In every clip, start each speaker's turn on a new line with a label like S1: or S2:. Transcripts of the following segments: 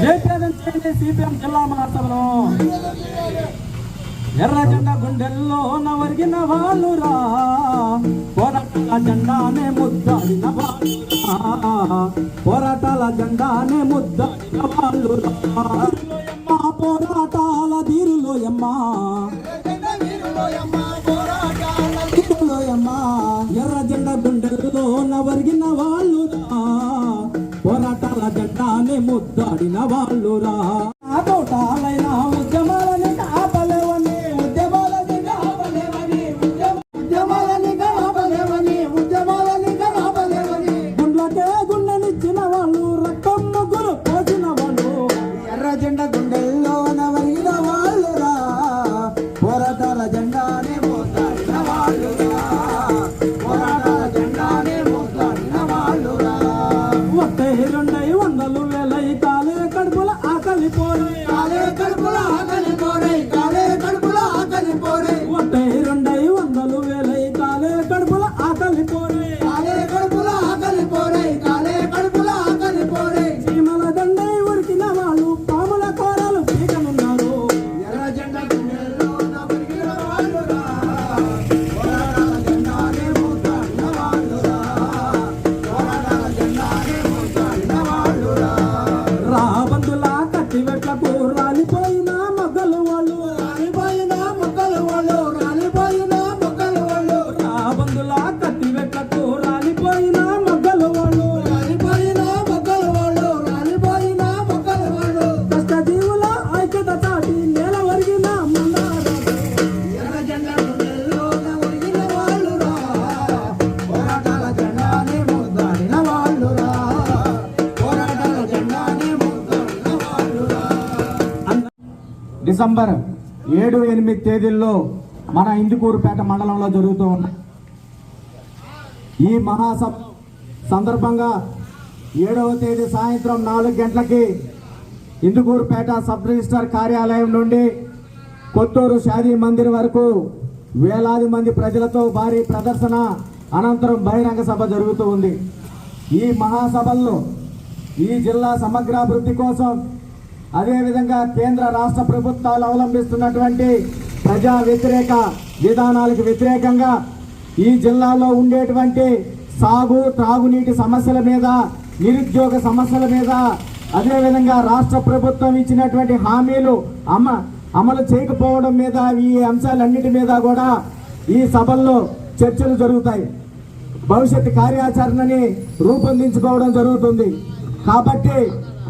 S1: జయప్రదం చేయండి సిపిఎం జిల్లా మహాసభను ఎర్ర జెండా గుండెల్లో నవరిగిన వాళ్ళురా పోరాటాల జెండానే ముద్దాడిన వాళ్ళురా పోరాటాల జెండానే ముద్దాడిన వాళ్ళురా పోరాటాల ధీరులోయమ్మా ధీరులోయమ్మా ఎర్ర జెండా గుండెల్లో నవరిగిన వాళ్ళు. జెండానే ముద్దాడిన వాళ్ళురా. ఆ తోటాలైన ఉద్యమాలని 你过来呀 డిసెంబర్ ఏడు ఎనిమిది తేదీల్లో మన ఇందుకూరుపేట మండలంలో జరుగుతూ ఉన్న ఈ మహాసభ సందర్భంగా ఏడవ తేదీ సాయంత్రం నాలుగు గంటలకి ఇందుకూరుపేట సబ్ రిజిస్టర్ కార్యాలయం నుండి కొత్తూరు షాదీ మందిర్ వరకు వేలాది మంది ప్రజలతో భారీ ప్రదర్శన అనంతరం బహిరంగ సభ జరుగుతూ ఉంది. ఈ మహాసభల్లో ఈ జిల్లా సమగ్రాభివృద్ధి కోసం అదేవిధంగా కేంద్ర రాష్ట్ర ప్రభుత్వాలు అవలంబిస్తున్నటువంటి ప్రజా వ్యతిరేక విధానాలకు వ్యతిరేకంగా ఈ జిల్లాలో ఉండేటువంటి సాగు త్రాగునీటి సమస్యల మీద నిరుద్యోగ సమస్యల మీద అదేవిధంగా రాష్ట్ర ప్రభుత్వం ఇచ్చినటువంటి హామీలు అమ అమలు చేయకపోవడం మీద ఈ అంశాలన్నిటి మీద కూడా ఈ సభల్లో చర్చలు జరుగుతాయి. భవిష్యత్ కార్యాచరణని రూపొందించుకోవడం జరుగుతుంది. కాబట్టి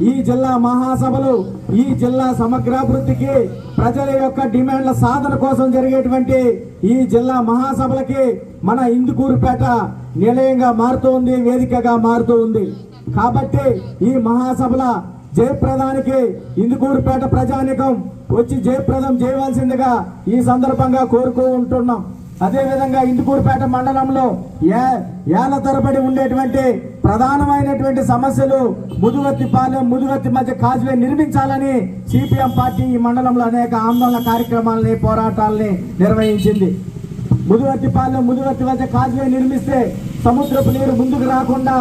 S1: ఈ జిల్లా మహాసభలు ఈ జిల్లా సమగ్రాభివృద్ధికి ప్రజల యొక్క డిమాండ్ల సాధన కోసం జరిగేటువంటి ఈ జిల్లా మహాసభలకి మన ఇందుకూరుపేట నిలయంగా మారుతూ ఉంది వేదికగా మారుతూ ఉంది. కాబట్టి ఈ మహాసభల జయప్రదానికి ఇందుకూరుపేట ప్రజానికం వచ్చి జయప్రదం చేయవలసిందిగా ఈ సందర్భంగా కోరుకుంటున్నాం. అదేవిధంగా ఇందుకూరుపేట మండలంలో ఏ- ఏళ్ళ తరబడి ఉండేటువంటి ప్రధానమైనటువంటి సమస్యలు ముదుగత్తిపాలెం ముదుగత్తి మధ్య కాజ్వే నిర్మించాలని సిపిఎం పార్టీ ఈ మండలంలో అనేక ఆందోళన కార్యక్రమాలని పోరాటాలని నిర్వహించింది. ముదుగత్తిపాలెం ముదుగత్తి మధ్య కాజ్వే నిర్మిస్తే సముద్రపు నీరు ముందుకు రాకుండా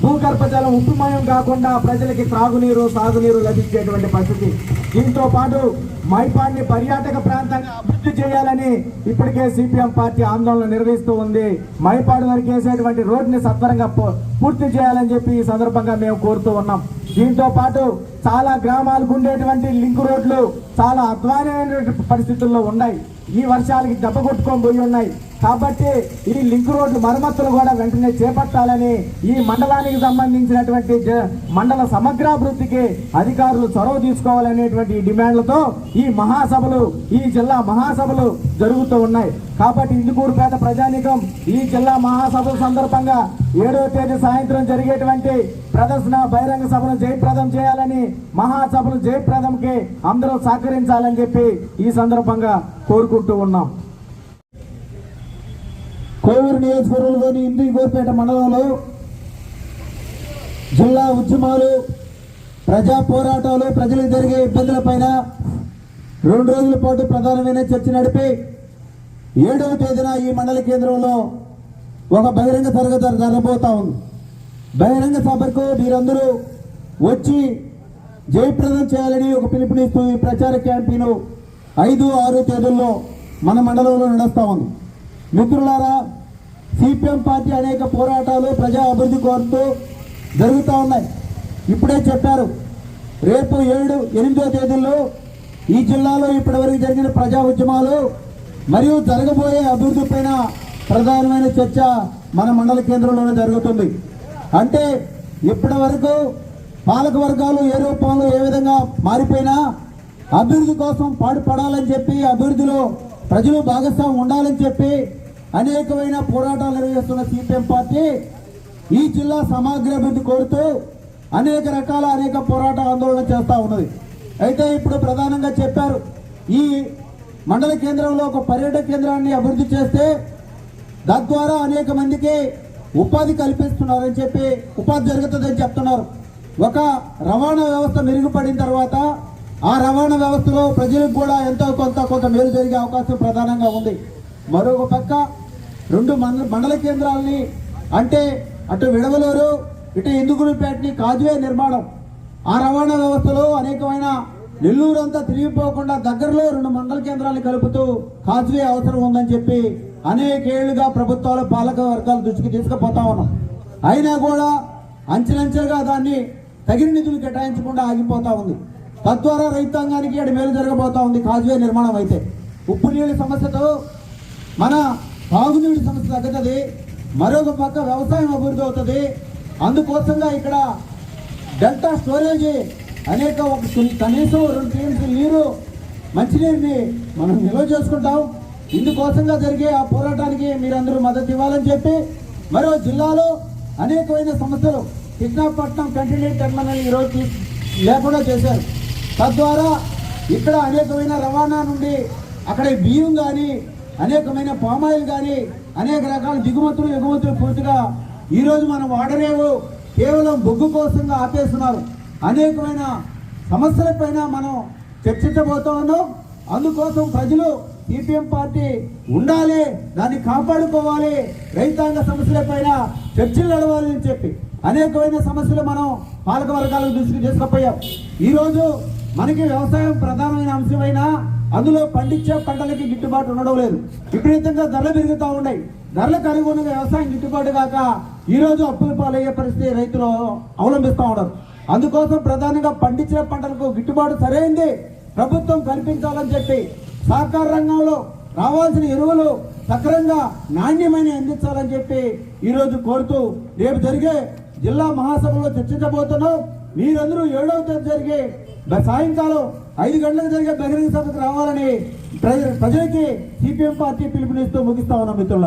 S1: భూగర్భ జలం ఉప్పుమయం కాకుండా ప్రజలకి త్రాగునీరు సాగునీరు లభించేటువంటి పరిస్థితి. దీంతో పాటు మైపాడ్ని పర్యాటక ప్రాంతంగా అభివృద్ధి చేయాలని ఇప్పటికే సిపిఎం పార్టీ ఆందోళన నిర్వహిస్తూ ఉంది. మైపాడు వరకు వేసేటువంటి రోడ్డుని సత్వరంగా పూ- పూర్తి చేయాలని చెప్పి ఈ సందర్భంగా మేము కోరుతూ ఉన్నాం. దీంతో పాటు చాలా గ్రామాలకు ఉండేటువంటి లింక్ రోడ్లు చాలా అధ్వానమైనటువంటి పరిస్థితుల్లో ఉన్నాయి. ఈ వర్షాలకి దెబ్బ కొట్టుకొని పోయి ఉన్నాయి. కాబట్టి ఈ లింక్ రోడ్లు మరమ్మతులు కూడా వెంటనే చేపట్టాలని ఈ మండలానికి సంబంధించినటువంటి జ- మండల సమగ్రాభివృద్ధికి అధికారులు చొరవ తీసుకోవాలనేటువంటి డిమాండ్లతో ఈ మహాసభలు ఈ జిల్లా మహాసభలు జరుగుతూ ఉన్నాయి. కాబట్టి ఇందుకూరుపేట ప్రజానికం ఈ జిల్లా మహాసభల సందర్భంగా ఏడో తేదీ సాయంత్రం జరిగేటువంటి ప్రదర్శన బహిరంగ సభను జయప్రదం చేయాలని మహాసభలు జయప్రదంకి అందరూ సహకరించాలని చెప్పి ఈ సందర్భంగా కోరుకుంటూ ఉన్నాం. కోవూరు నియోజకవర్గంలోని ఇందుకూరుపేట మండలంలో జిల్లా ఉద్యమాలు ప్రజా పోరాటాలు ప్రజలకు జరిగే ఇబ్బందులపైన రెండు రోజుల పాటు ప్రధానమైన చర్చ నడిపి ఏడవ తేదీన ఈ మండల కేంద్రంలో ఒక బహిరంగ తరగతి జరగబోతా ఉంది. బహిరంగ సభకు మీరందరూ
S2: వచ్చి జయప్రదం చేయాలని ఒక పిలుపునిస్తూ ఈ ప్రచార క్యాంపెయిన్ ఐదు ఆరు తేదీల్లో మన మండలంలో నడుస్తా ఉంది. మిత్రులారా సిపిఎం పార్టీ అనేక పోరాటాలు ప్రజా అభివృద్ధి కోరుతూ జరుగుతూ ఉన్నాయి. ఇప్పుడే చెప్పారు రేపు ఏడు ఎనిమిదో తేదీల్లో ఈ జిల్లాలో ఇప్పటివరకు జరిగిన ప్రజా ఉద్యమాలు మరియు జరగబోయే అభివృద్ధి పైన ప్రధానమైన చర్చ మన మండల కేంద్రంలోనే జరుగుతుంది. అంటే ఇప్పటి వరకు పాలక వర్గాలు ఏ రూపంలో ఏ విధంగా మారిపోయినా అభివృద్ధి కోసం పాటుపడాలని చెప్పి అభివృద్ధిలో ప్రజలు భాగస్వామ్యం ఉండాలని చెప్పి అనేకమైన పోరాటాలు నిర్వహిస్తున్న సిపిఎం పార్టీ ఈ జిల్లా సమగ్రాభివృద్ధి కోరుతూ అనేక రకాల అనేక పోరాట ఆందోళన చేస్తూ ఉన్నది. అయితే ఇప్పుడు ప్రధానంగా చెప్పారు ఈ మండల కేంద్రంలో ఒక పర్యాటక కేంద్రాన్ని అభివృద్ధి చేస్తే తద్వారా అనేక మందికి ఉపాధి కల్పిస్తున్నారని చెప్పి ఉపాధి జరుగుతుందని చెప్తున్నారు. ఒక రవాణా వ్యవస్థ మెరుగుపడిన తర్వాత ఆ రవాణా వ్యవస్థలో ప్రజలకు కూడా ఎంతో కొంత కొంత మేలు జరిగే అవకాశం ప్రధానంగా ఉంది. మరొక పక్క రెండు మండల మండల కేంద్రాలని అంటే అటు విడవలూరు ఇటు ఇందుగురుపేటని కాజువే నిర్మాణం. ఆ రవాణా వ్యవస్థలో అనేకమైన నెల్లూరు అంతా తిరిగిపోకుండా దగ్గరలో రెండు మండల కేంద్రాలను కలుపుతూ కాజువే అవసరం ఉందని చెప్పి అనేకేళ్ళుగా ప్రభుత్వాలు పాలక వర్గాల దృష్టికి తీసుకుపోతా ఉన్నాం. అయినా కూడా అంచెలంచెలుగా దాన్ని తగిన నిధులు కేటాయించకుండా ఆగిపోతా ఉంది. తద్వారా రైతాంగానికి అటు మేలు జరగబోతా ఉంది కాజువే నిర్మాణం అయితే. ఉప్పు నీళ్ళ సమస్యతో మన తాగునీటి సమస్య తగ్గుతుంది. మరొక పక్క వ్యవసాయం అభివృద్ధి అవుతుంది. అందుకోసంగా ఇక్కడ డెల్టా స్టోరేజ్ అనేక ఒక కనీసం రెండు టీఎంసీ నీరు మంచినీరుని మనం నిల్వ చేసుకుంటాం. ఇందుకోసంగా జరిగే ఆ పోరాటానికి మీరందరూ మద్దతు ఇవ్వాలని చెప్పి మరో జిల్లాలో అనేకమైన సమస్యలు కృష్ణాపట్నం కంటిన్యూట్ టెర్మినల్ ఈరోజు లేకుండా చేశారు. తద్వారా ఇక్కడ అనేకమైన రవాణా నుండి అక్కడ బియ్యం కానీ అనేకమైన పామాయిల్ కానీ అనేక రకాల దిగుమతులు ఎగుమతులు పూర్తిగా ఈరోజు మనం వాడలేవు కేవలం బొగ్గు కోసంగా ఆపేస్తున్నారు. అనేకమైన సమస్యలపైన మనం చర్చించబోతా ఉన్నాం. అందుకోసం ప్రజలు సిపిఎం పార్టీ ఉండాలి దాన్ని కాపాడుకోవాలి రైతాంగ సమస్యలపైన చర్చలు నడవాలని చెప్పి అనేకమైన సమస్యలు మనం పాలక వర్గాలకు దృష్టికి తీసుకుపోయాం. ఈరోజు మనకి వ్యవసాయం ప్రధానమైన అంశమైనా అందులో పండించే పంటలకి గిట్టుబాటు ఉండడం లేదు. విపరీతంగా ధరలు పెరుగుతూ ఉన్నాయి. ధరలకు అనుగుణంగా వ్యవసాయం గిట్టుబాటు కాక ఈరోజు అప్పుల పాలయ్యే పరిస్థితి రైతులు అవలంబిస్తూ ఉన్నారు. అందుకోసం ప్రధానంగా పండించిన పంటలకు గిట్టుబాటు సరైంది. ప్రభుత్వం కల్పించాలని చెప్పి సహకార రంగంలో రావాల్సిన ఎరువులు సక్రంగా నాణ్యమైన అందించాలని చెప్పి ఈరోజు కోరుతూ రేపు జరిగే జిల్లా మహాసభలో చర్చించబోతున్నాం. మీరందరూ ఏడవ తేదీ జరిగే సాయంకాలం ఐదు గంటలకు జరిగే బహిరంగ సభకు రావాలని ప్రజ- ప్రజలకి సిపిఎం పార్టీ పిలుపునిస్తూ ముగిస్తా ఉన్నాం మిత్రుల